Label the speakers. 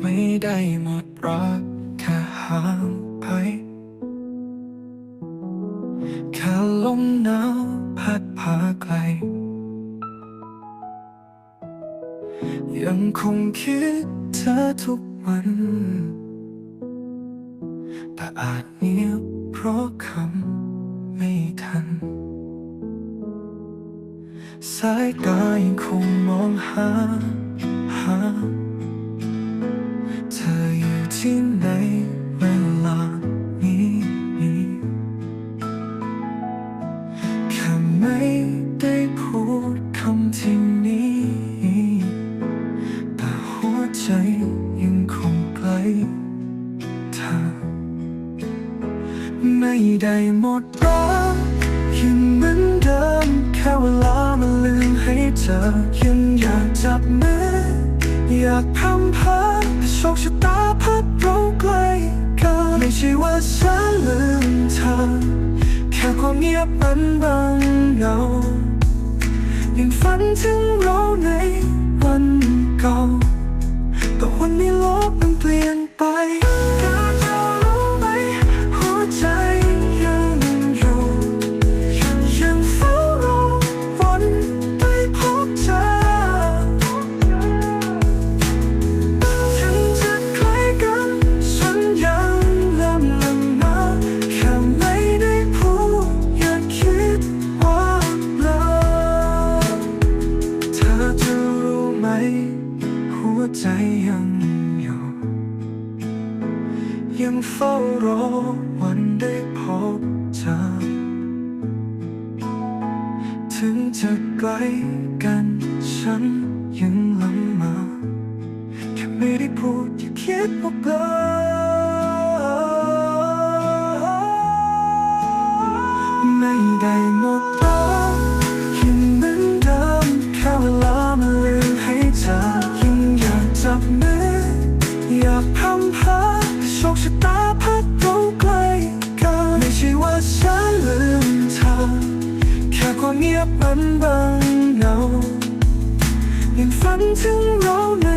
Speaker 1: ไม่ได้หมดรักแค่ห่างไปแค่ลมหนาวพัดพาไกล ยังคงคิดเธอทุกวัน แต่อาจเงียบเพราะคำไม่ทัน สายตายังคงมองหา ไม่ได้หมดรักยังเหมือนเดิม แค่เวลามันลืมให้เธอ ยังอยากจับมือ อยากพำพาแต่โชคชะตาพัดเราไกลกันไม่ใช่ว่าฉันลืมเธอ แค่ความเงียบมันบังเงายังฝันถึงเราในวันเก่าแต่วันนี้โลกมันเปลี่ยนไป ใจยังอยู่ ยังเฝ้ารอวันได้พบเธอ ถึงจะไกลกันฉันยังลำมาแค่ไม่ได้พูดอย่าคิดว่าเบล พัดเราไกลกันไม่ใช่ว่าฉันลืมเธอแค่ความเงียบมันบังเงายังฝันถึงเราใน